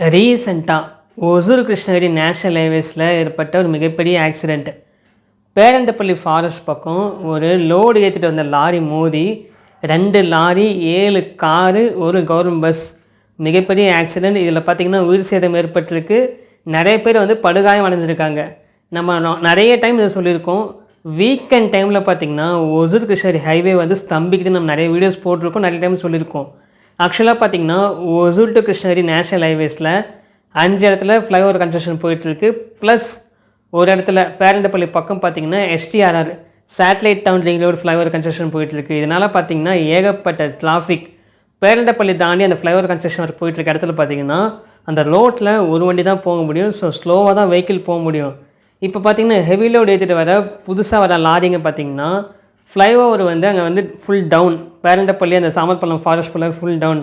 ரீசெண்டாக ஒசூர் கிருஷ்ணகிரி நேஷனல் ஹைவேஸில் ஏற்பட்ட ஒரு மிகப்பெரிய ஆக்சிடெண்ட் பேரண்டப்பள்ளி ஃபாரஸ்ட் பக்கம் ஒரு லோடு ஏற்றிட்டு வந்த லாரி மோதி ரெண்டு லாரி ஏழு காரு ஒரு கவர்மெண்ட் பஸ் மிகப்பெரிய ஆக்சிடெண்ட் இதில் பார்த்திங்கன்னா உயிர் சேதம் ஏற்பட்டிருக்கு. நிறைய பேர் வந்து படுகாயம் அடைஞ்சிருக்காங்க. நம்ம நிறைய டைம் இதை சொல்லியிருக்கோம். வீக்கெண்ட் டைமில் பார்த்திங்கன்னா ஒசூர் கிருஷ்ணகிரி ஹைவே வந்து ஸ்தம்பிக்குது நம்ம நிறைய வீடியோஸ் போட்டிருக்கோம். நிறைய டைம் சொல்லியிருக்கோம். ஆக்சுவலாக பார்த்திங்கன்னா ஒசூர் டு கிருஷ்ணகிரி நேஷனல் ஹைவேஸில் அஞ்சு இடத்துல ஃப்ளைஓவர் கன்ஸ்ட்ரக்ஷன் போயிட்டுருக்கு. ப்ளஸ் ஒரு இடத்துல பேரண்டப்பள்ளி பக்கம் பார்த்தீங்கன்னா STRR satellite town ring road flyover construction போயிட்டுருக்கு. இதனால் பார்த்தீங்கன்னா ஏகப்பட்ட டிராஃபிக் பேரண்டப்பள்ளி தாண்டி அந்த ஃப்ளைஓவர் கன்ஸ்ட்ரக்ஷன் ஒர்க் போயிட்டுருக்க இடத்துல பார்த்தீங்கன்னா அந்த ரோட்டில் ஒரு வண்டி தான் போக முடியும். ஸோ ஸ்லோவாக தான் வெஹிக்கிள் போக முடியும். இப்போ பார்த்தீங்கன்னா ஹெவி லோடு ஏற்றிட்டு வர புதுசாக வர லாரிங்க பார்த்திங்கன்னா ஃப்ளைஓவர் வந்து அங்கே வந்து ஃபுல் டவுன் பேரண்டப்பள்ளி அந்த சாமர்பள்ளம் ஃபாரஸ்ட் ஃபுல்லாக ஃபுல் டவுன்